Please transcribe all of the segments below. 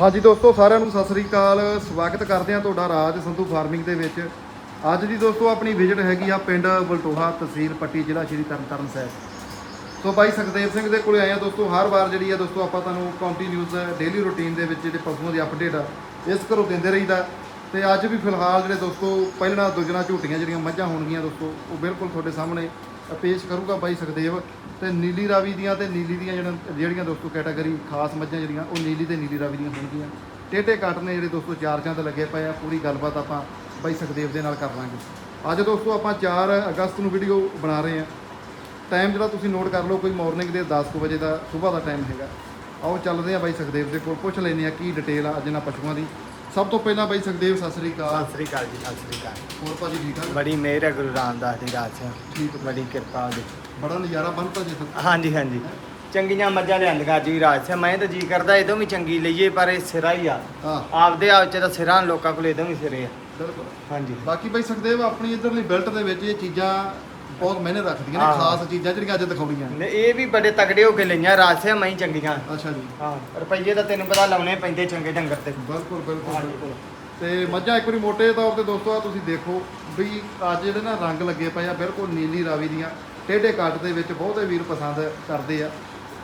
ਹਾਂਜੀ ਦੋਸਤੋ, ਸਾਰਿਆਂ ਨੂੰ ਸਤਿ ਸ੍ਰੀ ਅਕਾਲ। ਸਵਾਗਤ ਕਰਦੇ ਹਾਂ ਤੁਹਾਡਾ ਰਾਜ ਸੰਧੂ ਫਾਰਮਿੰਗ ਦੇ ਵਿੱਚ। ਅੱਜ ਦੀ ਦੋਸਤੋ, ਆਪਣੀ ਵਿਜ਼ਿਟ ਹੈਗੀ ਆ ਪਿੰਡ ਬਲਟੋਹਾ ਤਹਿਸੀਲ ਪੱਟੀ ਜ਼ਿਲ੍ਹਾ ਸ਼੍ਰੀ ਤਰਨਤਾਰਨ ਸਾਹਿਬ। ਸੋ ਬਾਈ ਸੁਖਦੇਵ ਸਿੰਘ ਦੇ ਕੋਲੇ ਆਏ ਆ ਦੋਸਤੋ, ਹਰ ਵਾਰ ਜਿਹੜੀ ਆ ਦੋਸਤੋ, ਆਪਾਂ ਤੁਹਾਨੂੰ ਕੰਟੀਨਿਊਸ ਡੇਲੀ ਰੂਟੀਨ ਦੇ ਵਿੱਚ ਜਿਹੜੇ ਪਸ਼ੂਆਂ ਦੀ ਅਪਡੇਟ ਆ, ਇਸ ਘਰੋਂ ਦਿੰਦੇ ਰਹੀਦਾ। ਤੇ ਅੱਜ ਵੀ ਫਿਲਹਾਲ ਜਿਹੜੇ ਦੋਸਤੋ, ਪਹਿਲਾਂ ਦੁੱਗਣਾ ਝੂਟੀਆਂ ਜਿਹੜੀਆਂ ਮੱਝਾਂ ਹੋਣਗੀਆਂ ਦੋਸਤੋ, ਉਹ ਬਿਲਕੁਲ ਤੁਹਾਡੇ ਸਾਹਮਣੇ ਪੇਸ਼ ਕਰੂਗਾ ਬਾਈ ਸੁਖਦੇਵ। ਤੇ ਨੀਲੀ ਰਾਵੀ ਦੀਆਂ ਤੇ ਨੀਲੀ ਦੀਆਂ ਜਿਹੜਾ ਜਿਹੜੀਆਂ ਦੋਸਤੋ ਕੈਟਾਗਰੀ ਖਾਸ ਮੱਝਾਂ ਜਿਹੜੀਆਂ, ਉਹ ਨੀਲੀ ਤੇ ਨੀਲੀ ਰਾਵੀ ਦੀਆਂ ਹੋਣਗੀਆਂ। ਟੇਟੇ ਕੱਟ ਨੇ ਜਿਹੜੇ ਦੋਸਤੋ, ਚਾਰ ਚੰਦ ਲੱਗੇ ਪਏ ਆ। ਪੂਰੀ ਗੱਲਬਾਤ ਆਪਾਂ ਬਾਈ ਸੁਖਦੇਵ ਦੇ ਨਾਲ ਕਰ ਲਾਂਗੇ। ਅੱਜ ਦੋਸਤੋ ਆਪਾਂ 4 ਅਗਸਤ ਨੂੰ ਵੀਡੀਓ ਬਣਾ ਰਹੇ ਹਾਂ। ਟਾਈਮ ਜਿਹੜਾ ਤੁਸੀਂ ਨੋਟ ਕਰ ਲਓ, ਕੋਈ ਮਾਰਨਿੰਗ ਦੇ 10 ਕੁ ਵਜੇ ਦਾ ਸਵੇਰ ਦਾ ਟਾਈਮ ਹੈਗਾ। ਆਓ ਚੱਲਦੇ ਹਾਂ ਬਾਈ ਸੁਖਦੇਵ ਦੇ ਕੋਲ। ਪੁੱਛ ਲੈਂਦੇ ਹਾਂ ਕੀ ਡਿਟੇਲ ਆ ਅੱਜ ਇਹਨਾਂ ਪਸ਼ੂਆਂ ਦੀ। ਸਭ ਤੋਂ ਪਹਿਲਾਂ ਬਾਈ ਸੁਖਦੇਵ ਸਤਿ ਸ੍ਰੀ ਅਕਾਲ। ਸਤਿ ਸ੍ਰੀ ਅਕਾਲ ਜੀ ਸਤਿ ਸ੍ਰੀ ਅਕਾਲ। ਹੋਰ ਭਾਜੀ ਠੀਕ ਠਾਕ? ਬੜੀ ਮਿਹਰ ਹੈ ਗੁਰੂ ਰਾਮਦਾਸ ਦੀ ਰਾਤ ਠੀਕ ਬੜੀ ਕਿਰਪਾ ਦੀ ਬੜਾ ਨਜ਼ਾਰਾ ਬੰਨਤਾ ਜੀ ਫਿਰ। ਹਾਂਜੀ ਹਾਂਜੀ। ਚੰਗੀਆਂ ਮੱਝਾਂ ਲਿਆਂਦੀਆਂ ਜੀ ਰਾਜ ਸਿੰਘ ਮੈਂ ਤਾਂ ਜੀ ਕਰਦਾ ਇਦੋਂ ਵੀ ਚੰਗੀ ਲਈਏ ਪਰ ਇਹ ਸਿਰਾ ਹੀ ਆ। ਹਾਂ। ਆਪਦੇ ਆਪ ਚ ਤਾਂ ਸਿਰਾਂ ਲੋਕਾਂ ਕੋਲ ਇਦੋਂ ਵੀ ਸਿਰੇ ਆ। ਬਿਲਕੁਲ। ਹਾਂਜੀ। ਬਾਕੀ ਬਾਈ ਸੁਖਦੇਵ ਆਪਣੀ ਇਧਰਲੀ ਬੈਲਟ ਦੇ ਵਿੱਚ ਇਹ ਚੀਜ਼ਾਂ ਬਹੁਤ ਮਿਹਨੇ ਰੱਖਦੀਆਂ ਨੇ ਹਾਂ। ਖਾਸ ਚੀਜ਼ਾਂ ਜਿਹੜੀਆਂ ਅੱਜ ਦਿਖਾਉਣੀਆਂ ਨੇ। ਇਹ ਵੀ ਬੜੇ ਤਗੜੇ ਹੋ ਕੇ ਲਈਆਂ ਰਾਜ ਸਿੰਘ ਮੈਂ ਚੰਗੀਆਂ। ਅੱਛਾ ਜੀ। ਹਾਂ ਰੁਪਈਏ ਤਾਂ ਤੈਨੂੰ ਪਤਾ ਲਾਉਣੇ ਪੈਂਦੇ ਚੰਗੇ ਡੰਗਰ ਤੇ। ਬਿਲਕੁਲ ਬਿਲਕੁਲ ਤੇ ਮੱਝਾਂ ਇੱਕ ਵਾਰੀ ਮੋਟੇ ਤੌਰ ਤੇ ਦੋਸਤੋ ਆ ਤੁਸੀਂ ਦੇਖੋ ਵੀ ਅੱਜ ਜਿਹੜੇ ਨਾ ਰੰਗ ਲੱਗੇ ਪਏ ਆ ਬਿਲਕੁਲ ਨੀਲੀ ਰਾਵੀ ਦੀਆਂ। ਟੇਢੇ ਕੱਟ ਦੇ ਵਿੱਚ ਬਹੁਤੇ ਵੀਰ ਪਸੰਦ ਕਰਦੇ ਆ।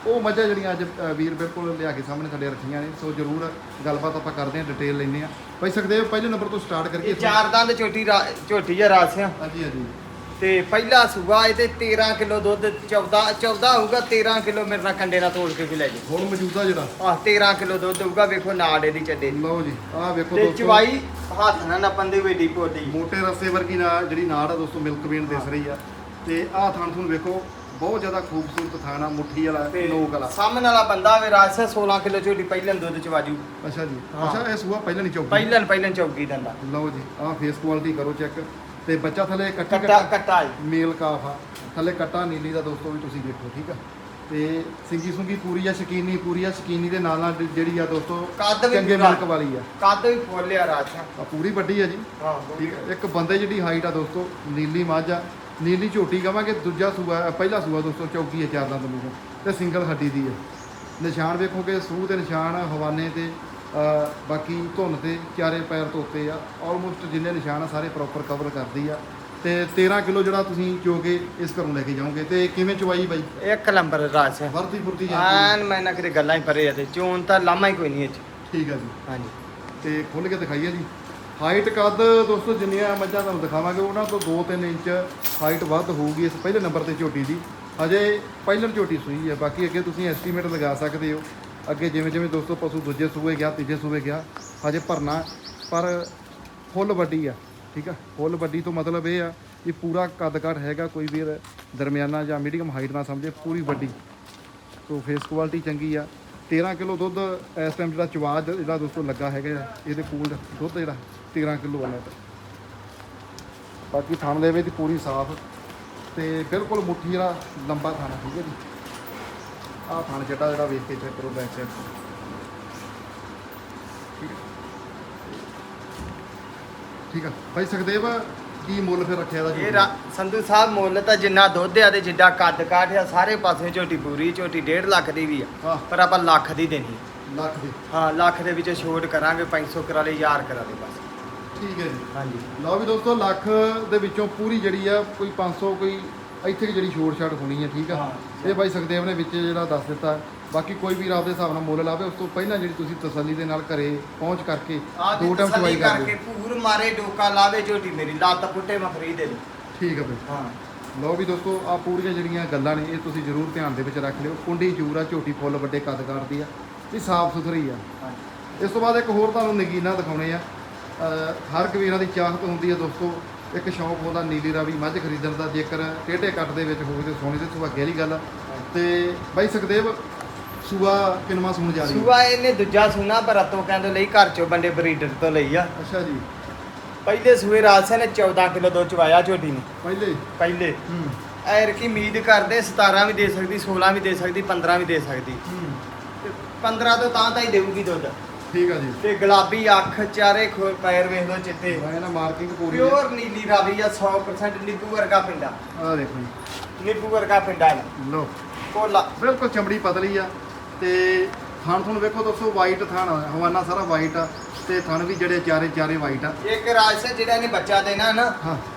ਉਹ ਮੱਝਾਂ ਜਿਹੜੀਆਂ ਅੱਜ ਅ, ਵੀਰ ਬਿਲਕੁਲ ਲਿਆ ਕੇ ਸਾਹਮਣੇ ਸਾਡੇ ਰੱਖੀਆਂ ਨੇ ਸੋ ਜਰੂਰ ਗੱਲਬਾਤ ਆਪਾਂ ਕਰਦੇ ਆ ਡਿਟੇਲ ਲੈਂਦੇ ਆ ਭਾਈ ਸੁਖਦੇਵ ਪਹਿਲੇ ਨੰਬਰ ਤੋਂ ਸਟਾਰਟ ਕਰਕੇ ਇਹ ਚਾਰ ਦੰਦ ਝੋਟੀ ਰਾ- ਝੋਟੀ ਆ ਰਾਜ ਸਿੰਘ ਹਾਂਜੀ ਹਾਂਜੀ। ਤੇ ਪਹਿਲਾ ਸੂਆ ਇਹ ਤੇ 13 ਕਿਲੋ ਦੁੱਧ 14 14 ਹੋਊਗਾ 13 ਕਿਲੋ ਮੇਰੇ ਨਾਲ ਕੰਡੇ ਨਾਲ ਤੋੜ ਕੇ ਵੀ ਲੈ ਜੀ ਹੁਣ ਮੌਜੂਦਾ ਜਿਹੜਾ। ਆਹ 13 ਕਿਲੋ ਦੁੱਧ ਹੋਊਗਾ ਵੇਖੋ ਨਾੜ ਇਹਦੀ ਚੱਡੇ ਦੀ। ਲਓ ਜੀ ਆਹ ਵੇਖੋ ਤੇ ਦੋਸਤੋ। ਚਵਾਈ ਹੱਥ ਨਾਲ ਨਪਨ ਦੀ ਵੇਡੀ ਪੋਦੀ ਮੋਟੇ ਰਸੇ ਵਰਗੀ ਨਾ ਜਿਹੜੀ ਨਾੜ ਆ ਦੋਸਤੋ ਮਿਲਕ ਵੇਨ ਦਿਸ ਰਹੀ ਆ। ਤੇ ਆਹ ਥਣ ਤੁਹਾਨੂੰ ਵੇਖੋ ਬਹੁਤ ਜ਼ਿਆਦਾ ਖੂਬਸੂਰਤ ਥਾਣਾ ਮੁੱਠੀ ਵਾਲਾ ਨੋਕ ਵਾਲਾ। ਸਾਹਮਣੇ ਵਾਲਾ ਬੰਦਾ ਵੇ ਰਾਜਸਾ 16 ਕਿਲੋ ਝੋਟੀ ਪਹਿਲਾਂ ਦੁੱਧ ਚਵਾਜੂ ਅੱਛਾ ਜੀ। ਅੱਛਾ ਇਹ ਸੂਆ ਪਹਿਲਾਂ ਨਹੀਂ ਚੌਕੀ ਪਹਿਲਾਂ ਪਹਿਲਾਂ ਚੌਕੀ ਦੰਦਾ। ਲਓ ਜੀ ਆਹ ਫੇਸ ਕੁਆਲਿਟੀ ਕਰੋ ਚੈੱਕ ਤੇ ਬੱਚਾ ਥੱਲੇ ਕੱਟਾ ਕੱਟਾ ਕੱਟਾ ਜੀ। ਮੇਲ ਕਾਫ ਆ। ਥੱਲੇ ਕੱਟਾ ਨੀਲੀ ਦਾ ਦੋਸਤੋ ਵੀ ਤੁਸੀਂ ਦੇਖੋ ਠੀਕ ਆ? ਤੇ ਸਿੰਗੀ ਸੁੰਗੀ ਪੂਰੀ ਆ ਸ਼ਕੀਨੀ ਪੂਰੀ ਆ ਸ਼ਕੀਨੀ ਦੇ ਨਾਲ ਨਾਲ ਜਿਹੜੀ ਆ ਦੋਸਤੋ ਕੱਦ ਵੀ ਚੰਗੇ ਪੂਰਾ। ਮਿਲਕ ਵਾਲੀ ਆ। ਕੱਦ ਵੀ ਫੋਲਿਆ ਰਾਜਸਾ ਆ ਪੂਰੀ ਵੱਡੀ ਆ ਜੀ। ਹਾਂ ਠੀਕ ਆ। ਇੱਕ ਬੰਦੇ ਜਿਹੜੀ ਹਾਈਟ ਆ ਦੋਸਤੋ ਨੀਲੀ ਮੱਝ ਆ। ਨੀਲੀ ਝੋਟੀ ਕਵਾਂਗੇ ਦੂਜਾ ਸੂਆ ਪਹਿਲਾ ਸੂਆ ਦੋਸਤੋ ਚੌਕੀ ਹੈ ਚਾਰ ਦੰਦ ਨੂੰ ਤੇ। ਸਿੰਗਲ ਹੱਡੀ ਦੀ ਹੈ ਨਿਸ਼ਾਨ ਵੇਖੋਗੇ ਸੂਹ ਦੇ ਨਿਸ਼ਾਨ ਹਵਾਨੇ ਤੇ ਬਾਕੀ ਧੁੰਨ ਤੇ ਚਾਰੇ ਪੈਰ ਧੋਤੇ ਆ। ਆਲਮੋਸਟ ਜਿੰਨੇ ਨਿਸ਼ਾਨ ਆ ਸਾਰੇ ਪ੍ਰੋਪਰ ਕਵਰ ਕਰਦੀ ਆ। ਤੇ 13 ਕਿਲੋ ਜਿਹੜਾ ਤੁਸੀਂ ਚੋ ਕੇ ਇਸ ਘਰੋਂ ਲੈ ਕੇ ਜਾਓਗੇ। ਤੇ ਕਿਵੇਂ ਚਵਾਈ ਬਾਈ? ਇੱਕ ਨੰਬਰ ਰਾਜਸਾ ਵਰਤੀ ਫੁਰਤੀ ਜਾਂਦੀ ਐਨ ਮੈਂ ਨਾ ਕਿਤੇ ਗੱਲਾਂ ਹੀ ਪਰੇ ਆ ਤੇ ਚੋਣ ਤਾਂ ਲਾਮਾ ਹੀ ਕੋਈ ਨਹੀਂ ਚ ਠੀਕ ਆ ਜੀ। ਹਾਂਜੀ। ਤੇ ਖੁੱਲ ਕੇ ਦਿਖਾਈਏ ਜੀ। ਹਾਈਟ ਕੱਦ ਦੋਸਤੋ ਜਿੰਨੀਆਂ ਮੱਝਾਂ ਤੁਹਾਨੂੰ ਦਿਖਾਵਾਂਗੇ ਉਹਨਾਂ ਤੋਂ 2-3 ਇੰਚ ਹਾਈਟ ਵੱਧ ਹੋਊਗੀ ਇਸ ਪਹਿਲੇ ਨੰਬਰ ਤੇ ਝੋਟੀ ਦੀ। ਹਜੇ ਪਹਿਲਣ ਝੋਟੀ ਸੂਈ ਹੈ ਬਾਕੀ ਅੱਗੇ ਤੁਸੀਂ ਐਸਟੀਮੇਟ ਲਗਾ ਸਕਦੇ ਹੋ। ਅੱਗੇ ਜਿਵੇਂ ਜਿਵੇਂ ਦੋਸਤੋ ਪਸ਼ੂ ਦੂਜੇ ਸੂਏ ਗਿਆ ਤੀਜੇ ਸੂਏ ਗਿਆ ਹਜੇ ਭਰਨਾ ਪਰ ਫੁੱਲ ਵੱਡੀ ਆ ਠੀਕ ਆ? ਫੁੱਲ ਵੱਡੀ ਤੋਂ ਮਤਲਬ ਇਹ ਆ ਕਿ ਪੂਰਾ ਕੱਦ ਕੱਟ ਹੈਗਾ ਕੋਈ ਵੀ ਦਰਮਿਆਨਾ ਜਾਂ ਮੀਡੀਅਮ ਹਾਈਟ ਨਾ ਸਮਝੇ ਪੂਰੀ ਵੱਡੀ। ਸੋ ਫੇਸ ਕੁਆਲਿਟੀ ਚੰਗੀ ਆ। 13 ਕਿਲੋ ਦੁੱਧ ਇਸ ਟਾਈਮ ਜਿਹੜਾ ਚਵਾਜ ਜਿਹੜਾ ਦੋਸਤੋ ਲੱਗਾ ਹੈਗਾ ਆ, ਇਹਦੇ ਕੋਲ ਦੁੱਧ ਜਿਹੜਾ 13 ਕਿਲੋ ਵਾਲਾ ਬਾਕੀ ਥਣ ਦੇ ਵਿੱਚ ਪੂਰੀ ਸਾਫ਼ ਤੇ ਬਿਲਕੁਲ ਮੁੱਠੀ ਜਿਹੜਾ ਲੰਬਾ ਥਾਣਾ ਠੀਕ ਹੈ ਜੀ? ਆਹ ਥਣ ਚੱਡਾ ਜਿਹੜਾ ਵੇਖ ਕੇ ਚੈੱਕ ਕਰੋ ਬੈਕ ਸਾਈਡ ਠੀਕ ਹੈ। ਠੀਕ ਆ। ਭਾਈ ਸੁਖਦੇਵ ਕੀ ਮੁੱਲ ਫਿਰ ਰੱਖਿਆ ਦਾ ਇਹ ਰਾ- ਸੰਧੂ ਸਾਹਿਬ ਮੁੱਲ ਤਾਂ ਜਿੰਨਾ ਦੁੱਧ ਆ ਤੇ ਜਿੱਡਾ ਕੱਦ ਕਾਠ ਆ ਸਾਰੇ ਪਾਸੇ ਝੋਟੀ ਪੂਰੀ ਝੋਟੀ 1.5 ਲੱਖ ਦੀ ਵੀ ਆ। ਹਾਂ। ਪਰ ਆਪਾਂ ਲੱਖ ਦੀ ਦੇਣੀ ਲੱਖ ਦੀ। ਹਾਂ ਲੱਖ ਦੇ ਵਿੱਚ ਛੋਟ ਕਰਾਂਗੇ 500 ਕਰਾ ਲਈ 1000 ਕਰਾ ਦੇ ਬਸ। ਠੀਕ ਹੈ ਜੀ। ਹਾਂਜੀ। ਲਓ ਵੀ ਦੋਸਤੋ ਲੱਖ ਦੇ ਵਿੱਚੋਂ ਪੂਰੀ ਜਿਹੜੀ ਆ ਕੋਈ 500 ਕੋਈ ਇੱਥੇ ਕੁ ਜਿਹੜੀ ਛੋਟ ਛਾਟ ਹੋਣੀ ਹੈ ਠੀਕ ਆ? ਹਾਂ। ਇਹ ਬਾਈ ਸੁਖਦੇਵ ਨੇ ਵਿੱਚ ਜਿਹੜਾ ਦੱਸ ਦਿੱਤਾ ਬਾਕੀ ਕੋਈ ਵੀ ਆਪਦੇ ਹਿਸਾਬ ਨਾਲ ਮੁੱਲ ਲਾਵੇ ਉਸ ਤੋਂ ਪਹਿਲਾਂ ਜਿਹੜੀ ਤੁਸੀਂ ਤਸੱਲੀ ਦੇ ਨਾਲ ਘਰੇ ਪਹੁੰਚ ਕਰਕੇ ਆ ਦੋ ਟਾਈਮ ਕਰ ਕਰਕੇ ਪੂਰ ਮਾਰੇ ਡੋਕਾ ਲਾਵੇ ਝੋਟੀ ਮੇਰੀ ਲੱਤ ਪੁੱਟੇ ਮੈਂ ਖਰੀਦ ਦੇ ਲਈ ਠੀਕ ਆ ਬਈ। ਹਾਂ। ਲਓ ਵੀ ਦੋਸਤੋ ਆ ਪੂਰੀਆਂ ਜਿਹੜੀਆਂ ਗੱਲਾਂ ਨੇ ਇਹ ਤੁਸੀਂ ਜ਼ਰੂਰ ਧਿਆਨ ਦੇ ਵਿੱਚ ਰੱਖ ਲਿਓ। ਕੁੰਡੀ ਜੂਰ ਆ ਝੋਟੀ ਫੁੱਲ ਵੱਡੇ ਕੱਦ ਕਰਦੀ ਆ। ਵੀ ਸਾਫ਼ ਸੁਥਰੀ ਆ। ਹਾਂਜੀ ਇਸ ਤੋਂ ਬਾਅਦ ਇੱਕ ਹੋਰ ਤੁਹਾਨੂੰ ਨਗੀਨਾ ਦਿਖਾਉਣੇ ਆ। ਅਹ ਹਰ ਕਬੀਰਾਂ ਦੀ ਚਾਹਤ ਹੁੰਦੀ ਹੈ ਦੋਸਤੋ ਇੱਕ ਸ਼ੌਂਕ ਹੁੰਦਾ ਨੀਲੀ ਰਾਵੀ ਮੱਝ ਖਰੀਦਣ ਦਾ ਜੇਕਰ ਟੇਢੇ ਕੱਟ ਦੇ ਵਿੱਚ ਹੋਵੇ ਤੇ ਸੋਨੇ ਦੇ ਸੁਭਾਗੇ ਵਾਲੀ ਗੱਲ ਆ। ਤੇ ਬਾਈ ਸੁਖਦੇਵ ਸੂਆ ਕਿਨਮਾ ਸੁਣ ਜਾ ਰਹੀ ਹੈ? ਸੂਆ ਇਹਨੇ ਦੂਜਾ ਸੁਨਾ ਬਰਤੋਂ ਕਹਿੰਦੇ ਲਈ ਘਰ ਚੋਂ ਬੰਦੇ ਬਰੀਡਰ ਤੋਂ ਲਈ ਆ। ਅੱਛਾ ਜੀ। ਪਹਿਲੇ ਸੂਏ ਰਾਜਸੇ ਨੇ 14 ਕਿਲੋ ਦੁੱਧ ਚਵਾਇਆ ਝੋਟੀ ਨੇ। ਪਹਿਲੇ? ਪਹਿਲੇ। ਹੂੰ। ਐਰ ਕੀ ਉਮੀਦ ਕਰਦੇ 17 ਵੀ ਦੇ ਸਕਦੀ 16 ਵੀ ਦੇ ਸਕਦੀ 15 ਵੀ ਦੇ ਸਕਦੀ। ਹੂੰ। ਤੇ 15 ਤੋਂ ਤਾਂ ਤਾਂ ਹੀ ਦੇਊਗੀ ਦੁੱਧ। ਠੀਕ ਆ ਜੀ। ਤੇ ਗੁਲਾਬੀ ਅੱਖ ਚਾਰੇ ਖੋ ਪੈਰ ਵੇਖ ਲਓ ਚਿੱਟੇ। ਮੈਂ ਨਾ ਮਾਰਕਿੰਗ ਪੂਰੀ ਹੈ ਪਿਓਰ ਨੀਲੀ ਰਾਵੀ ਆ 100% ਨਿੱਬੂ ਵਰਗਾ ਪਿੰਡਾ। ਆ ਦੇਖੋ ਜੀ। ਨਿੱਬੂ ਵਰਗਾ ਪਿੰਡਾ ਹੈ ਲੋ ਕੋਲਾ ਬਿਲਕੁਲ ਚਮੜੀ ਪਤਲੀ ਆ। ਤੇ ਥਣ ਤੁਹਾਨੂੰ ਵੇਖੋ ਦੋਸਤੋ ਵਾਈਟ ਥਣ ਆ, ਹਵਾਨਾ ਸਾਰਾ ਵਾਈਟ ਆ। ਤੇ ਥਣ ਵੀ ਜਿਹੜੇ ਚਾਰੇ ਚਾਰੇ ਵਾਈਟ ਆ। ਇੱਕ ਰਾਜਸਾ ਜਿਹੜਾ ਇਹਨੇ ਬੱਚਾ ਦੇਣਾ ਨਾ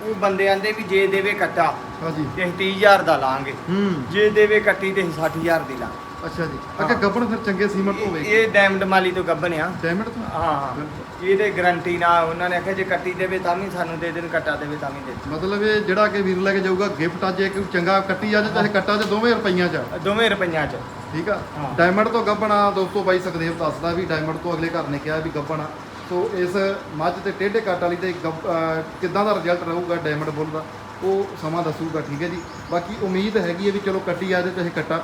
ਉਹ ਬੰਦੇ ਆਂਦੇ ਵੀ ਜੇ ਦੇਵੇ ਕੱਟਾ। ਹਾਂਜੀ ਤੇ 30000 ਦਾ ਲਾਂਗੇ। ਹੂੰ। ਜੇ ਦੇਵੇ ਕੱਟੀ ਤੇ 60000 ਦੀ ਲਾਂ ਅੱਛਾ ਜੀ। ਅੱਗੇ ਗੱਬਣ ਫਿਰ ਚੰਗੇ ਸੀਮਟ ਹੋਵੇ ਇਹ ਡੈਮਡ ਮਾਲੀ ਤੋਂ ਗੱਬਨ ਆ। ਡੈਮਿਟ ਤੋਂ? ਹਾਂ ਇਹਦੇ ਗਰੰਟੀ ਨਾ ਉਹਨਾਂ ਨੇ ਆਖਿਆ ਜੇ ਕੱਟੀ ਦੇਵੇ ਤਾਂ ਵੀ ਸਾਨੂੰ ਦੇ ਦੇਣ ਕੱਟਾ ਦੇਵੇ ਤਾਂ ਵੀ ਦੇ ਮਤਲਬ ਇਹ ਜਿਹੜਾ ਕਿ ਵੀਰ ਲੈ ਕੇ ਜਾਊਗਾ ਗਿਫਟ ਅੱਜ ਇੱਕ ਚੰਗਾ ਕੱਟੀ ਆ ਜਾਂ ਚਾਹੇ ਕੱਟਾ ਚ ਦੋਵੇਂ ਰੁਪਈਆਂ ਚ ਆ। ਦੋਵੇਂ ਰੁਪਈਆਂ ਚ। ਠੀਕ ਆ? ਹਾਂ। ਡਾਇਮੰਡ ਤੋਂ ਗੱਬਣਾ ਦੋਸਤੋ ਬਾਈ ਸੁਖਦੇਵ ਦੱਸਦਾ ਵੀ ਡਾਇਮੰਡ ਤੋਂ ਅਗਲੇ ਘਰ ਨੇ ਕਿਹਾ ਵੀ ਗੱਬਣਾ ਸੋ ਇਸ ਮੱਝ ਤੇ ਟੇਢੇ ਕੱਟ ਵਾਲੀ ਤੇ ਅਹ ਕਿੱਦਾਂ ਦਾ ਰਿਜ਼ਲਟ ਰਹੂਗਾ ਡਾਇਮੰਡ ਬੁੱਲ ਦਾ ਉਹ ਸਮਾਂ ਦੱਸੂਗਾ ਠੀਕ ਹੈ ਜੀ। ਬਾਕੀ ਉਮੀਦ ਹੈਗੀ ਹੈ ਵੀ ਚਲੋ ਕੱਟੀ ਆ ਜੇ ਚਾਹੇ ਕੱਟਾ।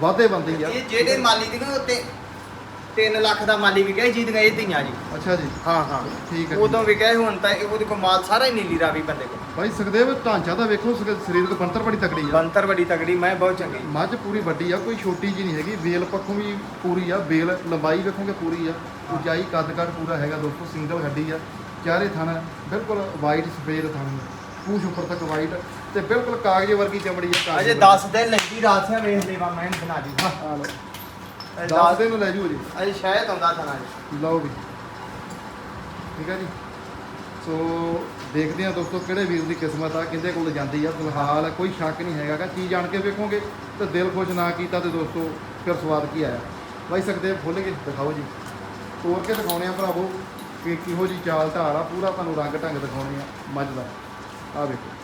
ਵਾਧੇ ਬੰਦੀ ਆ। ਇਹ ਜਿਹੜੇ ਮਾਲੀ ਦੀ ਨਾ ਉੱਤੇ 3 ਲੱਖ ਦਾ ਮਾਲੀ ਵਿਕਿਆ ਸੀ ਜਿਹਦੀਆਂ ਇਹ ਧੀਆਂ ਜੀ। ਅੱਛਾ ਜੀ। ਹਾਂ ਹਾਂ। ਠੀਕ ਹੈ ਉਦੋਂ ਵਿਕਿਆ ਸੀ, ਹੁਣ ਤਾਂ ਇਹ- ਉਹਦੇ ਕੋਲ ਮਾਲ ਸਾਰਾ ਹੀ ਨੀਲੀ ਰਾਵੀ ਬੰਦੇ ਕੋਲ। ਬਾਈ ਸੁਖਦੇਵ ਢਾਂਚਾ ਤਾਂ ਵੇਖੋ ਸਰੀਰ- ਸਰੀਰਕ ਬਣਤਰ ਬੜੀ ਤਕੜੀ ਆ। ਬੰਤਰ ਬੜੀ ਤਗੜੀ ਮੈਂ ਬਹੁਤ ਚੰਗੀ। ਮੱਝ ਪੂਰੀ ਵੱਡੀ ਆ ਕੋਈ ਛੋਟੀ ਜੀ ਨਹੀਂ ਹੈਗੀ। ਵੇਲ ਪੱਖੋਂ ਵੀ ਪੂਰੀ ਆ ਵੇਲ ਲੰਬਾਈ ਵੇਖੋਗੇ ਪੂਰੀ ਆ। ਉਚਾਈ ਕੱਦ ਕੱਦ ਪੂਰਾ ਹੈਗਾ ਦੋਸਤੋ ਸਿੰਗਲ ਹੱਡੀ ਆ। ਚਾਰੇ ਥਣ ਬਿਲਕੁਲ ਵਾਈਟ ਸਫੇਦ ਥਣ। ਪੂਛ ਉੱਪਰ ਤੱਕ ਵਾਈਟ ਤੇ ਬਿਲਕੁਲ ਕਾਗਜ਼ ਵਰਗੀ ਚਮੜੀ ਆ ਕਾਗਜ਼ ਅਜੇ 10 ਦਿਨ ਲੱਗੀ ਰਾਤ ਸਿਆ ਵੇਖ ਲੈਵਾ ਮੈਂ ਬਣਾ ਦੀ ਆ ਲਓ। ਅਜੇ 10 ਦਸ- ਦਿਨ ਲੈ ਜੂ ਜੀ ਅਜੇ ਸ਼ਾਇਦ ਆਉਂਦਾ ਥਣਾ ਜੀ ਲਓ ਵੀ। ਠੀਕ ਹੈ ਜੀ। ਸੋ ਦੇਖਦੇ ਆ ਦੋਸਤੋ ਕਿਹੜੇ ਵੀਰ ਦੀ ਕਿਸਮਤ ਆ ਕਿੰਦੇ ਕੋਲ ਜਾਂਦੀ ਆ। ਫਿਲਹਾਲ ਕੋਈ ਸ਼ੱਕ ਨਹੀਂ ਹੈਗਾ ਚੀਜ਼ ਜਾਣ ਕੇ ਵੇਖੋਗੇ ਤੇ ਦਿਲ ਖੁਸ਼ ਨਾ ਕੀਤਾ ਤੇ ਦੋਸਤੋ ਫਿਰ ਸਵਾਦ ਕੀ ਆਇਆ। ਬਾਈ ਸਕਦੇ ਖੋਲ ਕੇ ਦਿਖਾਓ ਜੀ। ਤੋੜ ਕੇ ਦਿਖਾਉਣੇ ਆ ਭਰਾਵੋ ਕਿ ਕਿਹੋ ਜੀ ਚਾਲ ਢਾਲ ਆ। ਪੂਰਾ ਤੁਹਾਨੂੰ ਰੰਗ ਢੰਗ ਦਿਖਾਉਣੇ ਆ। ਮੱਝ ਦਾ ਆ ਵੇਖੋ।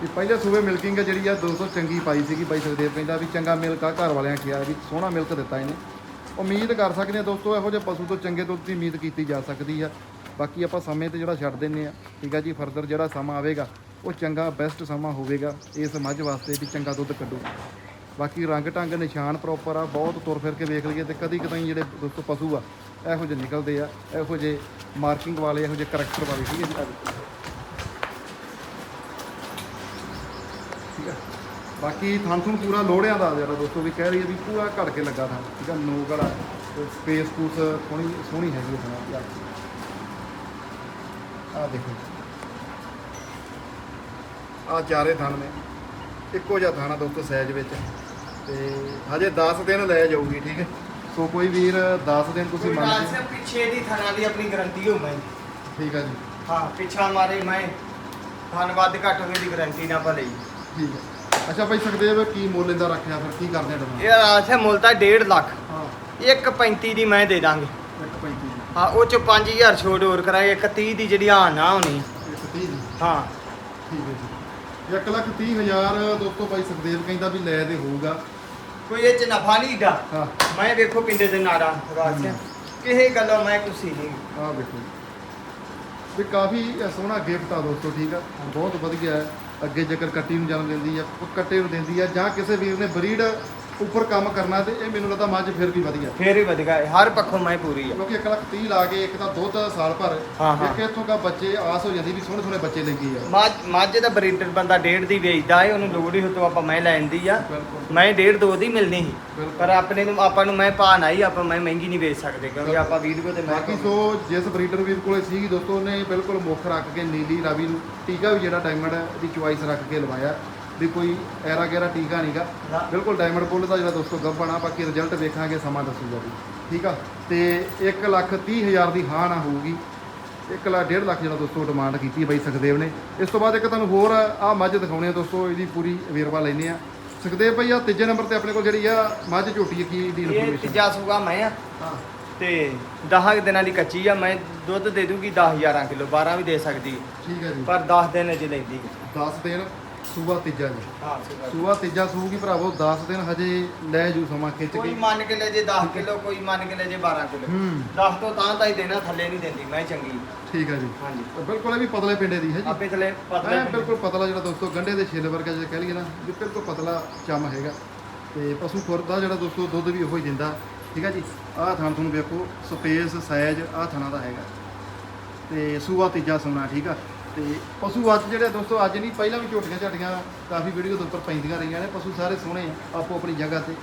ਵੀ ਪਹਿਲੇ ਸੂਬੇ ਮਿਲਕਿੰਗ ਜਿਹੜੀ ਆ 200 ਚੰਗੀ ਪਾਈ ਸੀਗੀ ਬਾਈ ਸੁਖਦੇਵ ਕਹਿੰਦਾ ਵੀ ਚੰਗਾ ਮਿਲਕ ਆ, ਘਰ ਵਾਲਿਆਂ ਕਿਹਾ ਵੀ ਸੋਹਣਾ ਮਿਲਕ ਦਿੱਤਾ ਇਹਨੇ। ਉਮੀਦ ਕਰ ਸਕਦੇ ਆ ਦੋਸਤੋ ਇਹੋ ਜਿਹੇ ਪਸ਼ੂ ਤੋਂ ਚੰਗੇ ਦੁੱਧ ਦੀ ਉਮੀਦ ਕੀਤੀ ਜਾ ਸਕਦੀ ਆ। ਬਾਕੀ ਆਪਾਂ ਸਮੇਂ ਤੇ ਜਿਹੜਾ ਛੱਡ ਦਿੰਨੇ ਆ ਠੀਕ ਆ ਜੀ, ਫਰਦਰ ਜਿਹੜਾ ਸਮਾਂ ਆਵੇਗਾ, ਉਹ ਚੰਗਾ ਬੈਸਟ ਸਮਾਂ ਹੋਵੇਗਾ ਇਸ ਮੱਝ ਵਾਸਤੇ ਵੀ ਚੰਗਾ ਦੁੱਧ ਕੱਢੂ। ਬਾਕੀ ਰੰਗ ਢੰਗ, ਨਿਸ਼ਾਨ ਪ੍ਰੋਪਰ ਆ, ਬਹੁਤ ਤੁਰ ਫਿਰ ਕੇ ਵੇਖ ਲਈਏ ਤੇ ਕਦੀ ਕਦਾਈ ਜਿਹੜੇ ਦੋਸਤੋ ਪਸ਼ੂ ਆ, ਇਹੋ ਜਿਹੇ ਨਿਕਲਦੇ ਆ, ਇਹੋ ਜਿਹੇ ਮਾਰਕਿੰਗ ਵਾਲੇ, ਇਹੋ ਜਿਹੇ ਕਰੈਕਟਰ ਵਾਲੇ, ਠੀਕ ਹੈ ਜੀ ਆਹ ਦੇਖੋ। ਠੀਕ ਆ ਬਾਕੀ ਥਣ ਥਣ ਪੂਰਾ ਲੋੜਿਆਂ ਦਾ ਜਿਹੜਾ ਦੋਸਤੋ ਵੀ ਕਹਿ ਰਹੀ ਹੈ ਵੀ ਪੂਰਾ ਘੜ ਕੇ ਲੱਗਾ ਥਾਂ ਠੀਕ ਆ ਨੋਕ ਵਾਲਾ ਸਪੇਸ ਪੂਸ ਸੋਹਣੀ ਸੋਹਣੀ ਹੈਗੀ ਥਾਂ ਆ ਦੇਖੋ। ਆ ਚਾਰੇ ਥਣ ਨੇ। ਇੱਕੋ ਜਿਹਾ ਥਾਣਾ ਦੋਸਤੋ ਸਾਈਜ਼ ਵਿੱਚ। ਤੇ ਹਜੇ 10 ਦਿਨ ਲੈ ਜਾਊਗੀ ਠੀਕ ਹੈ? ਸੋ ਕੋਈ ਵੀਰ 10 ਦਿਨ ਤੁਸੀਂ ਮੰਨ ਸਿਆ ਪਿੱਛੇ ਦੀ ਥਣਾ ਦੀ ਆਪਣੀ ਗਰੰਟੀ ਹੋ ਮੈਂ। ਠੀਕ ਆ ਜੀ। ਹਾਂ ਪਿੱਛਾ ਮਾਰੇ ਮੈਂ। ਧੰਨਵਾਦ ਘੱਟ ਹੋਵੇ ਦੀ ਗਰੰਟੀ ਨਾ ਭਲੇ। ਠੀਕ ਹੈ ਅੱਛਾ ਭਾਈ ਸੁਖਦੇਵ ਕੀ ਮੁੱਲ ਇਹਦਾ ਰੱਖਿਆ ਫਿਰ? ਕੀ ਕਰਦੇ ਆ ਡਿਮਾਂਡ ਇਹ ਸਿਆ ਮੁੱਲ ਤਾਂ 1.5 ਲੱਖ। ਹਾਂ। 1.35 ਦੀ ਮੈਂ ਦੇ ਦਾਂਗੇ। 1.35 ਦੀ। ਹਾਂ ਉਹ ਚ 5000 ਛੋਟ ਹੋਰ ਕਰਾਏ 1.30 ਦੀ ਜਿਹੜੀ ਹਾਂ ਨਾ ਹੋਣੀ। 130 ਦੀ? ਹਾਂ। ਠੀਕ ਹੈ ਜੀ। ਇੱਕ ਲੱਖ ਤੀਹ ਹਜ਼ਾਰ ਦੋਸਤੋ ਭਾਈ ਸੁਖਦੇਵ ਕਹਿੰਦਾ ਵੀ ਲੈ ਦੇ ਹੋਊਗਾ। ਕੋਈ ਇਹ ਚ ਨਫਾ ਨਹੀਂ ਡਾ ਹਾਂ। ਮੈਂ ਵੇਖੋ ਪਿੰਡੇ ਦੇ ਨਾੜਾ ਰਾਤ ਸਿਆ ਕਿਸੇ ਗੱਲੋਂ ਮੈਂ ਕੁਸੀ ਨਹੀਂ। ਆਹ ਵੇਖੋ ਵੀ ਕਾਫੀ ਸੋਹਣਾ ਗਿਫਟ ਆ ਦੋਸਤੋ ਠੀਕ ਆ? ਬਹੁਤ ਵਧੀਆ ਹੈ। ਅੱਗੇ ਜੇਕਰ ਕੱਟੀ ਨੂੰ ਜਨਮ ਦਿੰਦੀ ਆ, ਉਹ ਕੱਟੇ ਨੂੰ ਦਿੰਦੀ ਆ ਜਾਂ ਕਿਸੇ ਵੀਰ ਨੇ ਬਰੀਡ ਉੱਪਰ ਕੰਮ ਕਰਨਾ ਤੇ ਇਹ ਮੈਨੂੰ ਲੱਗਦਾ ਮੱਝ ਫਿਰ ਵੀ ਵਧੀਆ। ਫੇਰ ਹੀ ਵਧੀਆ ਹੈ। ਹਰ ਪੱਖੋਂ ਮੈਂ ਪੂਰੀ ਆ। ਕਿਉਂਕਿ 1 ਲੱਖ 30 ਲਾ ਕੇ ਇੱਕ ਤਾਂ ਦੁੱਧ ਸਾਲ ਭਰ। ਹਾਂ, ਹਾਂ। ਇੱਕ ਇੱਥੋਂ ਦਾ ਬੱਚੇ ਆਸ ਹੋ ਜਾਂਦੀ ਵੀ ਸੋਹਣੇ ਸੋਹਣੇ ਬੱਚੇ ਲੱਗੇ ਆ। ਮੱਝ ਮੱਝ ਦਾ ਬਰੀਡਰ ਬੰਦਾ ਡੇਢ ਦੀ ਵੇਚਦਾ ਏ ਉਹਨੂੰ ਲੋੜ ਹੀ ਹੋ ਤੋਂ ਆਪਾਂ ਮੈਂ ਲੈਣ ਦੀ ਆ। ਬਿਲਕੁਲ। ਮੈਂ ਡੇਢ ਦੋ ਦੀ ਮਿਲਣੀ ਸੀ। ਬਿਲਕੁਲ। ਪਰ ਆਪਣੇ ਨੂੰ ਆਪਾਂ ਨੂੰ ਮੈਂ ਪਾ ਨਹੀਂ ਆਪਾਂ ਮੈਂ ਮਹਿੰਗੀ ਨਹੀਂ ਵੇਚ ਸਕਦੇ ਕਿਉਂਕਿ ਆਪਾਂ ਵੀਡੀਓ ਤੇ ਮੈਂ ਬਾਕੀ ਸੋ ਜਿਸ ਬਰੀਡਰ ਵੀਰ ਕੋਲੇ ਸੀਗੀ ਦੋਸਤੋ ਉਹਨੇ ਬਿਲਕੁਲ ਮੁੱਖ ਰੱਖ ਕੇ ਨੀਲੀ ਰਾਵੀ ਨੂੰ ਟੀਕਾ ਵੀ ਜਿਹੜਾ ਡਾਇਮੰਡ ਦੀ ਚੁਆਇਸ ਰੱਖ ਕੇ ਲਵਾਇਆ। ਵੀ ਕੋਈ ਐਰਾ ਗੈਰਾ ਟੀਕਾ ਨਹੀਂਗਾ। ਬਿਲਕੁਲ ਡਾਇਮੰਡ ਬੁੱਲ ਦਾ ਜਿਹੜਾ ਦੋਸਤੋ ਗੱਭਣਾ ਬਾਕੀ ਰਿਜ਼ਲਟ ਵੇਖਾਂਗੇ ਸਮਾਂ ਦੱਸੂਗਾ ਜੀ। ਠੀਕ ਆ? ਤੇ 1 ਲੱਖ 30 ਹਜ਼ਾਰ ਦੀ ਹਾਂ ਨਾ ਹੋਊਗੀ। 1 ਲੱਖ 1.5 ਲੱਖ ਜਿਹੜਾ ਦੋਸਤੋ ਡਿਮਾਂਡ ਕੀਤੀ ਹੈ ਬਾਈ ਸੁਖਦੇਵ ਨੇ। ਇਸ ਤੋਂ ਬਾਅਦ ਇੱਕ ਤੁਹਾਨੂੰ ਹੋਰ ਆ ਮੱਝ ਦਿਖਾਉਣੇ ਆ ਦੋਸਤੋ ਇਹਦੀ ਪੂਰੀ ਵੇਰਵਾ ਲੈਨੇ ਆ। ਸੁਖਦੇਵ ਭਾਈ ਆ ਤੀਜੇ ਨੰਬਰ ਤੇ ਆਪਣੇ ਕੋਲ ਜਿਹੜੀ ਆ ਮੱਝ ਝੋਟੀ ਆ ਕੀ ਦੀ ਇਹ ਇਨਫੋਰਮੇਸ਼ਨ ਤੀਜਾ ਸੂਗਾ ਮੈਂ ਆ। ਤੇ 10 ਦਿਨਾਂ ਦੀ ਕੱਚੀ ਆ ਮੈਂ ਦੁੱਧ ਦੇ ਦੂਗੀ 10 11 ਕਿਲੋ 12 ਵੀ ਦੇ ਸਕਦੀ। ਠੀਕ ਹੈ ਜੀ। ਪਰ 10 ਦਿਨ ਅਜੇ ਲੈਂਦੀ। 10 ਦਿਨ? ਸੂਆ ਤੀਜਾ ਜੀ। ਹਾਂ ਸੂਗਾ ਸੂਆ ਤੀਜਾ ਸੂਗੀ ਭਰਾਵੋ 10 ਦਿਨ ਹਜੇ ਲੈ ਜੂ ਸਮਾਂ ਖਿੱਚ ਕੋਈ ਕੇ ਮੰਨ ਕੇ ਲੈ ਜੇ 10 ਕਿਲੋ ਕੋਈ ਮੰਨ ਕੇ ਲੈ ਜੇ 12 ਕਿਲੋ। ਹੂੰ। 10 ਤੋਂ ਤਾਂ ਤਾਂ ਹੀ ਦੇਣਾ ਥੱਲੇ ਨਹੀਂ ਦਿੰਦੀ ਮੈਂ ਚੰਗੀ। ਠੀਕ ਹੈ ਜੀ। ਹਾਂਜੀ। ਤਾਂ ਬਿਲਕੁਲ ਇਹ ਵੀ ਪਤਲੇ ਪਿੰਡੇ ਦੀ ਹੈ ਜੀ। ਆਪੇ ਥੱਲੇ ਪਤਲੇ ਐ ਬਿਲਕੁਲ ਪਤਲਾ ਜਿਹੜਾ ਦੋਸਤੋ ਗੰਢੇ ਦੇ ਛਿੱਲ ਵਰਗਾ ਜੇ ਕਹਿ ਲਈਏ ਨਾ ਵੀ ਬਿਲਕੁਲ ਪਤਲਾ ਚਮ ਹੈਗਾ। ਤੇ ਪਸ਼ੂ ਖੁਰ ਦਾ ਜਿਹੜਾ ਦੋਸਤੋ ਦੁੱਧ ਵੀ ਉਹੋ ਹੀ ਦਿੰਦਾ। ਠੀਕ ਹੈ ਜੀ। ਆਹ ਥਣ ਤੁਹਾਨੂੰ ਵੇਖੋ ਸਪੇਸ ਸਾਈਜ਼ ਆਹ ਥਣਾ ਦਾ ਹੈਗਾ। ਤੇ ਸੂਆ ਤੀਜਾ ਸੋਨਾ ਠੀਕ ਆ। ਤੇ ਪਸ਼ੂ ਅੱਜ ਜਿਹੜੇ ਦੋਸਤੋ ਅੱਜ ਨਹੀਂ ਪਹਿਲਾਂ ਵੀ ਝੋਟੀਆਂ ਝਾਟੀਆਂ ਕਾਫੀ ਵੀਡੀਓ ਦੇ ਉੱਪਰ ਪੈਂਦੀਆਂ ਰਹੀਆਂ ਨੇ। ਪਸ਼ੂ ਸਾਰੇ ਸੋਹਣੇ ਆ, ਆਪੋ ਆਪਣੀ ਜਗ੍ਹਾ ਤੇ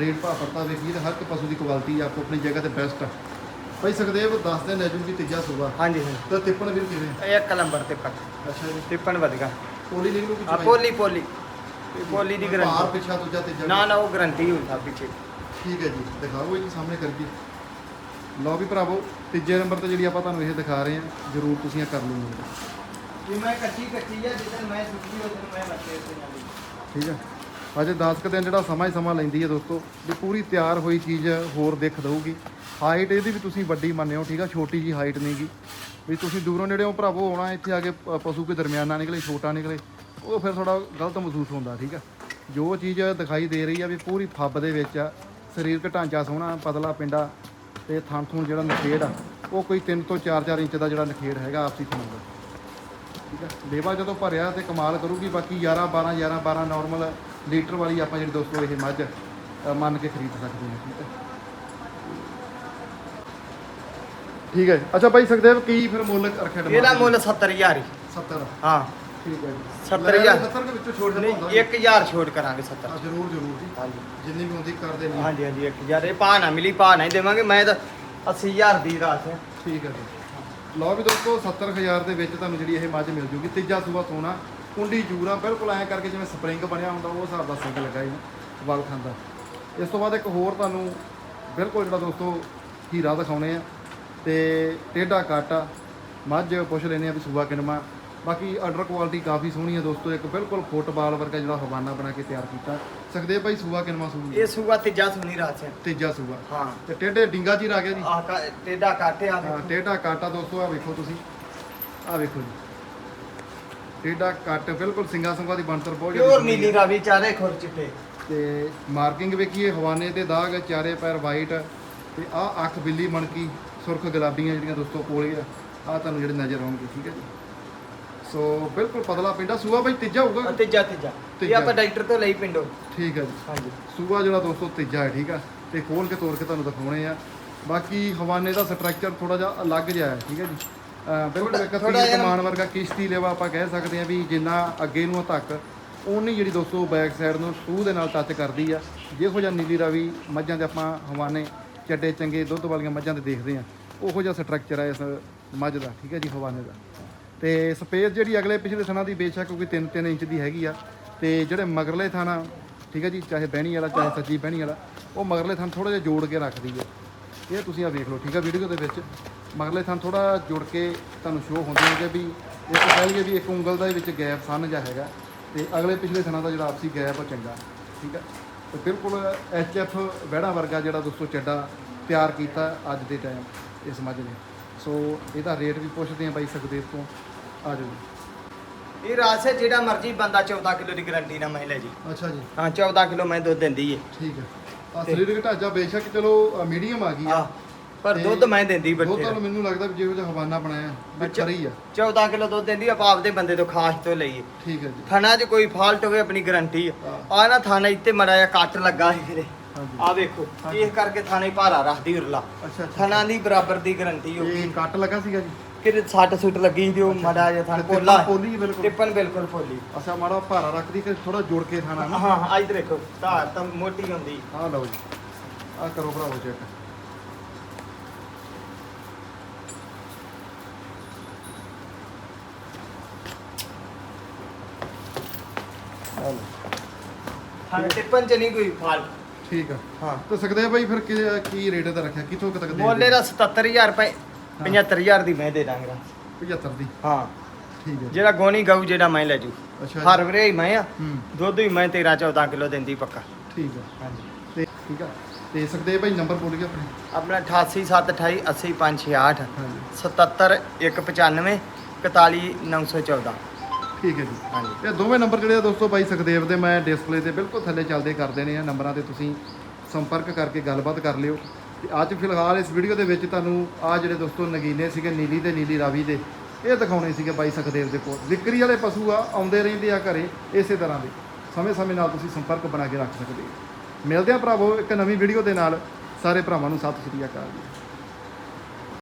ਰੇਟ ਭਾਅ ਪਰਤਾ ਵੇਖੀਏ ਤੇ ਹਰ ਇੱਕ ਪਸ਼ੂ ਦੀ ਕੁਆਲਿਟੀ ਆਪੋ ਆਪਣੀ ਜਗ੍ਹਾ ਤੇ ਬੈਸਟ ਆ। ਭਾਈ ਸੁਖਦੇਵ ਦੱਸ ਦੇ ਲੈ ਜੂਗੀ ਤੀਜਾ ਸੂਆ ਹਾਂਜੀ ਹਾਂਜੀ। ਤਾਂ ਤਿੱਪਣ ਵੀਰ ਕਿਵੇਂ? ਇੱਕ ਨੰਬਰ ਤੇ ਪੱਕ ਅੱਛਾ ਜੀ। ਟਿੱਪਣ ਵਧੀਆ। ਪੋਲੀ ਲਿਖ ਲੂ ਆ ਪੋਲੀ ਪੋਲੀ। ਇਹ ਪੋਲੀ ਦੀ ਬਾਹਰ ਗਰੰਟੀ ਪਿੱਛਾ ਦੂਜਾ ਤੀਜਾ ਨਾ ਨਾ ਉਹ ਗਰੰਟੀ ਹੁੰਦਾ ਪਿੱਛੇ। ਠੀਕ ਹੈ ਜੀ। ਦਿਖਾਓ ਇਹ ਸਾਹਮਣੇ ਕਰਕੇ ਲਓ ਵੀ ਭਰਾਵੋ ਤੀਜੇ ਨੰਬਰ ਤੇ ਜਿਹੜੀ ਆਪਾਂ ਤੁਹਾਨੂੰ ਇਹ ਦਿਖਾ ਰਹੇ ਹਾਂ ਜਰੂਰ ਤੁਸੀਂ ਇਹ ਕਰ ਲਓ। ਕਿ ਮੈਂ ਕੱਚੀ ਕੱਚੀ ਆ ਜਿੱਦਣ ਮੈਂ ਸੁੱਕੀ ਉਸ ਮੈਂ ਬੱਚੇ ਉੱਤੇ ਜਾਂਦੀ ਠੀਕ ਹੈ ਅਜੇ 10 ਕੁ ਦਿਨ ਜਿਹੜਾ ਸਮਾਂ ਹੀ ਸਮਾਂ ਲੈਂਦੀ ਹੈ ਦੋਸਤੋ, ਵੀ ਪੂਰੀ ਤਿਆਰ ਹੋਈ ਚੀਜ਼ ਹੋਰ ਦਿਖ ਦਊਗੀ। ਹਾਈਟ ਇਹਦੀ ਵੀ ਤੁਸੀਂ ਵੱਡੀ ਮੰਨਿਓ, ਠੀਕ ਆ, ਛੋਟੀ ਜੀ ਹਾਈਟ ਨਹੀਂਗੀ ਵੀ ਤੁਸੀਂ ਦੂਰੋਂ ਨੇੜੇੋਂ ਭਰਾਵੋ ਆਉਣਾ, ਇੱਥੇ ਆ ਕੇ ਪ- ਪਸ਼ੂ ਕੋਈ ਦਰਮਿਆਨਾ ਨਿਕਲੇ, ਛੋਟਾ ਨਿਕਲੇ, ਉਹ ਫਿਰ ਥੋੜਾ ਗਲਤ ਮਹਿਸੂਸ ਹੁੰਦਾ, ਠੀਕ ਆ। ਜੋ ਚੀਜ਼ ਦਿਖਾਈ ਦੇ ਰਹੀ ਆ ਵੀ ਪੂਰੀ ਫੱਬ ਦੇ ਵਿੱਚ ਆ ਸਰੀਰਕ ਢਾਂਚਾ ਸੋਹਣਾ, ਪਤਲਾ ਪਿੰਡਾ ਤੇ ਥਣ ਥੂਣ ਜਿਹੜਾ ਨਖੇੜ ਆ, ਉਹ ਕੋਈ 3 ਤੋਂ 4-4 ਇੰਚ ਦਾ ਜਿਹੜਾ ਨਖੇੜ ਹੈਗਾ ਆਪਸੀ ਥਣ ਦਾ ਠੀਕ ਹੈ ਲੇਵਾ ਜਦੋਂ ਭਰਿਆ ਤੇ ਕਮਾਲ ਕਰੂਗੀ ਬਾਕੀ 11 12 11 12 ਨਾਰਮਲ ਲੀਟਰ ਵਾਲੀ ਆਪਾਂ ਜਿਹੜੀ ਦੋਸਤੋ ਇਹ ਮੱਝ ਅ, ਮੰਨ ਕੇ ਖਰੀਦ ਸਕਦੇ ਹਾਂ ਠੀਕ ਹੈ ਠੀਕ ਹੈ ਜੀ। ਅੱਛਾ ਬਾਈ ਸੁਖਦੇਵ ਕੀ ਫਿਰ ਮੁੱਲ ਰੱਖਿਆ ਡਿਮਾਂਡ ਇਹਦਾ ਮੁੱਲ 70000 ਹੀ। 70 ਹਾਂ। ਠੀਕ ਹੈ ਜੀ। 70,000 70 ਦੇ ਵਿੱਚੋਂ ਛੋੜ ਨਹੀਂ ਜਾਂਦਾ। 1000 ਛੋਟ ਕਰਾਂਗੇ 70 ਹਾਂ ਜਰੂਰ ਜਰੂਰ ਜੀ। ਹਾਂਜੀ। ਜਿੰਨੀ ਵੀ ਹੁੰਦੀ ਕਰ ਦੇਣੀ ਹੈ। ਹਾਂਜੀ ਹਾਂਜੀ 1000 ਇਹ ਭਾਅ ਨਾ ਮਿਲੀ ਭਾਅ ਨਹੀਂ ਦੇਵਾਂਗੇ। ਮੈਂ ਤਾਂ 80000 ਦੀ ਰਾਤ ਹੈ ਠੀਕ ਹੈ ਜੀ। ਲਓ ਵੀ ਦੋਸਤੋ 70000 ਦੇ ਵਿੱਚ ਤੁਹਾਨੂੰ ਜਿਹੜੀ ਇਹ ਮੱਝ ਮਿਲ ਜੂਗੀ। ਤੀਜਾ ਸੂਆ ਸੋਨਾ, ਕੁੰਡੀ ਜੂਰਾ ਬਿਲਕੁਲ ਐਂ ਕਰਕੇ ਜਿਵੇਂ ਸਪਰਿੰਗ ਬਣਿਆ ਹੁੰਦਾ, ਉਹ ਹਿਸਾਬ ਦਾ ਸਿੰਗ ਲੱਗਾ ਜੀ, ਵਲ ਖਾਂਦਾ। ਇਸ ਤੋਂ ਬਾਅਦ ਇੱਕ ਹੋਰ ਤੁਹਾਨੂੰ ਬਿਲਕੁਲ ਜਿਹੜਾ ਦੋਸਤੋ ਹੀਰਾ ਦਿਖਾਉਣੇ ਆ, ਤੇ ਟੇਢਾ ਕਾਟਾ, ਮੱਝ ਪੁੱਛ ਲੈਨੇ ਆ ਵੀ ਸੂਆ ਕਿਨਮਾ ਬਾਕੀ ਆਰਡਰ ਕੁਆਲਿਟੀ ਕਾਫੀ ਸੋਹਣੀ ਹੈ ਦੋਸਤੋ ਇੱਕ ਬਿਲਕੁਲ ਫੁੱਟਬਾਲ ਵਰਗਾ ਜਿਹੜਾ ਹਵਾਨਾ ਬਣਾ ਕੇ ਤਿਆਰ ਕੀਤਾ। ਸਕਦੇ ਭਾਈ ਸੂਆ ਕਿਨਮਾ ਸੂਈ ਇਹ ਸੂਆ ਤੀਜਾ ਸੁਣੀ ਰਾਤ ਹੈ। ਤੀਜਾ ਸੂਆ। ਹਾਂ। ਤੇ ਟੇਢੇ ਡਿੰਗਾ ਜੀ ਆ ਗਿਆ ਜੀ? ਆਹ ਟੇਡਾ ਕਾਟਿਆ ਹਾਂ ਟੇਢਾ ਕਾਟਾ ਦੋਸਤੋ ਆ ਵੇਖੋ ਤੁਸੀਂ। ਆ ਵੇਖੋ ਜੀ। ਟੇਢਾ ਕੱਟ ਬਿਲਕੁਲ ਸਿੰਗਾ ਸੰਗਾ ਦੀ ਬਣਤਰ ਬਹੁਤ ਪਿਓਰ ਨੀਲੀ। ਰਾਵੀ ਚਾਰੇ ਖੁਰ ਚਿੱਟੇ। ਤੇ ਮਾਰਕਿੰਗ ਵੇਖੀਏ ਹਵਾਨੇ ਤੇ ਦਾਗ ਚਾਰੇ ਪੈਰ ਵਾਈਟ ਤੇ ਆ ਅੱਖ ਬਿੱਲੀ ਮਣਕੀ ਸੁਰਖ ਗੁਲਾਬੀਆਂ ਜਿਹੜੀਆਂ ਦੋਸਤੋ ਕੋਲੇ ਆ। ਆ ਤੁਹਾਨੂੰ ਜਿਹੜੇ ਨਜ਼ਰ ਆਉਣਗੇ ਠੀਕ ਹੈ ਜੀ। ਸੋ ਬਿਲਕੁਲ ਪਤਲਾ ਪਿੰਡਾ ਸੂਆ ਬਾਈ ਤੀਜਾ ਹੋਊਗਾ? ਤੀਜਾ ਤੀਜਾ। ਇਹ ਤੀਜਾ। ਆਪਾਂ ਡਾਕਟਰ ਤੋਂ ਲਈ ਪਿੰਡੋ। ਠੀਕ ਹੈ ਜੀ। ਹਾਂਜੀ। ਸੂਆ ਜਿਹੜਾ ਦੋਸਤੋ ਤੀਜਾ ਹੈ ਠੀਕ ਆ। ਤੇ ਖੋਲ ਕੇ ਤੋੜ ਕੇ ਤੁਹਾਨੂੰ ਦਿਖਾਉਣੇ ਆ। ਬਾਕੀ ਹਵਾਨੇ ਦਾ ਸਟਰਕਚਰ ਥੋੜਾ ਜਿਹਾ ਅਲੱਗ ਜਿਹਾ ਹੈ ਠੀਕ ਹੈ ਜੀ। ਅਹ ਬਿਲਕੁਲ ਇੱਕ ਥੋੜ੍ਹਾ ਤੀਰ ਜਿਹਾ- ਕਮਾਨ ਵਰਗਾ ਕਿਸ਼ਤੀ ਲੈਵਾ ਆਪਾਂ ਕਹਿ ਸਕਦੇ ਆ ਵੀ ਜਿੰਨਾ ਅੱਗੇ ਨੂੰ ਆ ਤੱਕ ਉਨੀ ਜਿਹੜੀ ਦੋਸਤੋ ਬੈਕ ਸਾਈਡ ਨੂੰ ਸੂਹ ਦੇ ਨਾਲ ਟੱਚ ਕਰਦੀ ਆ। ਜਿਹੋ ਜਿਹਾ ਨੀਲੀ ਰਾਵੀ ਮੱਝਾਂ ਦੇ ਆਪਾਂ ਹਵਾਨੇ ਚੱਡੇ ਚੰਗੇ ਦੁੱਧ ਵਾਲੀਆਂ ਮੱਝਾਂ ਦੇ ਦੇਖਦੇ ਆ। ਉਹੋ ਜਿਹਾ ਸਟਰਕਚਰ ਹੈ ਇਸ ਮੱਝ ਦਾ ਠੀਕ ਹੈ ਜੀ ਹਵਾਨੇ ਦਾ। ਤੇ ਸਪੇਸ ਜਿਹੜੀ ਅਗਲੇ ਪਿਛਲੇ ਥਣਾ ਦੀ ਬੇਸ਼ੱਕ ਕੋਈ 3-3 ਇੰਚ ਦੀ ਹੈਗੀ ਆ। ਤੇ ਜਿਹੜੇ ਮਗਰਲੇ ਥਾਣਾ ਠੀਕ ਹੈ ਜੀ, ਚਾਹੇ ਬਹਿਣੀ ਵਾਲਾ, ਚਾਹੇ ਸੱਜੀ ਬਹਿਣੀ ਵਾਲਾ, ਉਹ ਮਗਰਲੇ ਥਾਂ ਥੋੜਾ ਜਿਹਾ ਜੋੜ ਕੇ ਰੱਖਦੀ ਹੈ ਇਹ ਤੁਸੀਂ ਆ ਵੇਖ ਲਓ, ਠੀਕ ਹੈ ਵੀਡੀਓ ਦੇ ਵਿੱਚ। ਮਗਰਲੇ ਥਣ ਥੋੜਾ ਜੁੜ ਕੇ ਤੁਹਾਨੂੰ ਸ਼ੋਅ ਹੁੰਦੇ ਨੇ ਵੀ ਇੱਕ ਕਹਿ ਲਈਏ ਵੀ ਇੱਕ ਉਂਗਲ ਦਾ ਵਿੱਚ ਗੈਪ ਸੰਨ ਜਿਹਾ ਹੈਗਾ। ਤੇ ਅਗਲੇ ਪਿਛਲੇ ਥਣਾ ਦਾ ਜਿਹੜਾ ਆਪਸੀ ਗੈਪ ਉਹ ਚੰਗਾ, ਠੀਕ ਹੈ ਤੇ ਬਿਲਕੁਲ ਐਚ ਐਫ ਵਹਿੜਾ ਵਰਗਾ ਜਿਹੜਾ ਦੋਸਤੋ ਚੱਡਾ ਤਿਆਰ ਕੀਤਾ ਅੱਜ ਦੇ ਟਾਈਮ ਇਸ ਮੱਝ ਨੇ। ਸੋ ਇਹਦਾ ਰੇਟ ਵੀ ਪੁੱਛਦੇ ਆ ਬਾਈ ਸੁਖਦੇਵ ਤੋਂ। ਆ ਜਾਓ ਜੀ। ਇਹ ਰਾਸ ਹੈ ਜਿਹੜਾ ਮਰਜ਼ੀ ਬੰਦਾ 14 ਕਿਲੋ ਦੀ ਗਾਰੰਟੀ ਨਾਲ ਮੈਂ ਲੈ ਜੀ। ਅੱਛਾ ਜੀ। ਹਾਂ 14 ਕਿਲੋ ਮੈਂ ਦੁੱਧ ਦਿੰਦੀ ਏ। ਠੀਕ ਹੈ। ਆ ਸਰੀਰਕ ਢਾਂਚਾ ਬੇਸ਼ੱਕ ਚਲੋ ਮੀਡੀਅਮ ਆ ਗਈ ਆ। ਪਰ ਤੇ ਦੁੱਧ ਮੈਂ ਦਿੰਦੀ ਉਹ ਬੱਚੇ ਤੁਹਾਨੂੰ ਦਾ। ਮੈਨੂੰ ਲੱਗਦਾ ਵੀ ਜਿਹੋ ਜਿਹਾ ਹਵਾਨਾ ਬਣਾਇਆ ਅੱਛਾ। ਖਰੀ ਆ। 14 ਕਿਲੋ ਦੁੱਧ ਦਿੰਦੀ ਆਪਾਂ ਆਪਦੇ ਬੰਦੇ ਤੋਂ ਖਾਸ ਤੋਂ ਲਈਏ। ਠੀਕ ਹੈ ਜੀ। ਥਾਣਾ 'ਚ ਕੋਈ ਫਾਲਟ ਹੋਵੇ ਆਪਣੀ ਗਾਰੰਟੀ ਆ। ਹਾਂ। ਆ ਨਾ ਥਾਣਾ ਇੱਥੇ ਮੜਾ ਜਿਹਾ ਕੱਟ ਲੱਗਾ ਸੀ ਹਾਂਜੀ ਆ ਵੇਖੋ ਹਾਂਜੀ। ਇਸ ਕਰਕੇ ਥਾਣੇ ਭਾਰਾ ਰੱਖਦੀ ਉਰਲਾ। ਅੱਛਾ ਅੱਛਾ ਥਾਣਾ ਦੀ ਬਰਾਬਰ ਦੀ ਗਾਰੰਟੀ ਹੋਊਗੀ ਇਹ ਕੱਟ ਲੱਗਾ ਸੀਗਾ ਜੀ? ਕਿਤੇ ਸੱਟ ਸੁੱਟ ਲੱਗੀ ਸੀ ਤੇ ਉਹ ਮੜਾ ਜਿਹਾ ਥਾਣ ਤੇ ਪੋਲਾ ਪੋਲੀ ਬਿਲਕੁਲ। ਟਿੱਪਣ ਬਿਲਕੁਲ ਪੋਲੀ ਅੱਛਾ ਮਾੜਾ ਭਾਰਾ ਰੱਖਦੀ ਕਿ ਥੋੜਾ ਜੋੜ ਕੇ ਖਾਣਾ ਨਾ। ਹਾਂ ਹਾਂ ਇੱਧਰ ਦੇਖੋ ਧਾਰ ਤਾਂ ਮੋਟੀ ਹੁੰਦੀ। ਆਹ ਲਓ ਜੀ। ਆਹ ਕਰੋ ਭਰਾਵੋ ਚੈੱਕ ਥਾਣੇ ਟਿੱਪਣ 'ਚ ਨਹੀਂ ਕੋਈ ਫਾਲਟ। ਠੀਕ ਆ। ਹਾਂ ਤੇ ਸਕਦੇ ਆ ਬਾਈ ਫਿਰ ਕੀ ਕੀ ਰੇਟ ਦਾ ਰੱਖਿਆ? ਕਿੱਥੋਂ ਕੁ ਤੱਕ ਦੇ ਮੋਲੇ ਦਾ 77000 ਰੁਪਏ। 75000 ਦੀ ਮੈਂ ਦੇ ਦਾਂਗਾ। 75 ਦੀ? ਹਾਂ। ਠੀਕ ਹੈ। ਜਿਹੜਾ ਗੋਣੀ ਗਊ ਜਿਹੜਾ ਮੈਂ ਲੈ ਜੂ। ਅੱਛਾ ਜੀ। ਹਰ ਵੀਰੇ ਹੀ ਮੈਂ ਆ। ਹੂੰ। ਦੁੱਧ ਵੀ ਮੈਂ 13 14 ਕਿਲੋ ਦਿੰਦੀ ਪੱਕਾ। ਠੀਕ ਆ ਹਾਂਜੀ। ਤੇ ਠੀਕ ਆ। ਤੇ ਸਕਦੇ ਭਾਈ ਨੰਬਰ ਬੋਲੀਏ ਆਪਣੇ। ਆਪਣਾ 8878 80568 ਹਾਂਜੀ। 77 195 41914 ਠੀਕ ਹੈ ਜੀ। ਹਾਂਜੀ। ਇਹ ਦੋਵੇਂ ਨੰਬਰ ਜਿਹੜੇ ਆ ਦੋਸਤੋ ਬਾਈ ਸੁਖਦੇਵ ਦੇ ਮੈਂ ਡਿਸਪਲੇ ਤੇ ਬਿਲਕੁਲ ਥੱਲੇ ਚੱਲਦੇ ਕਰ ਦੇਣੇ ਆ। ਨੰਬਰਾਂ ਤੇ ਤੁਸੀਂ ਸੰਪਰਕ ਕਰਕੇ ਗੱਲਬਾਤ ਕਰ ਲਿਓ। ਤੇ ਅੱਜ ਫਿਲਹਾਲ ਇਸ ਵੀਡੀਓ ਦੇ ਵਿੱਚ ਤੁਹਾਨੂੰ ਆ ਜਿਹੜੇ ਦੋਸਤੋ ਨਗੀਨੇ ਸੀਗੇ, ਨੀਲੀ ਤੇ ਨੀਲੀ ਰਾਵੀ ਦੇ, ਇਹ ਦਿਖਾਉਣੇ ਸੀਗੇ ਬਾਈ ਸੁਖਦੇਵ ਦੇ ਕੋਲ। ਵਿਕਰੀ ਵਾਲੇ ਪਸ਼ੂ ਆ, ਆਉਂਦੇ ਰਹਿੰਦੇ ਆ ਘਰੇ ਇਸੇ ਤਰ੍ਹਾਂ ਦੇ। ਸਮੇਂ-ਸਮੇਂ ਨਾਲ ਤੁਸੀਂ ਸੰਪਰਕ ਬਣਾ ਕੇ ਰੱਖ ਸਕਦੇ ਹੋ। ਮਿਲਦੇ ਆ ਭਰਾਵੋ ਇੱਕ ਨਵੀਂ ਵੀਡੀਓ ਦੇ ਨਾਲ। ਸਾਰੇ ਭਰਾਵਾਂ ਨੂੰ ਸਤਿ ਸ਼੍ਰੀ ਅਕਾਲ ਜੀ।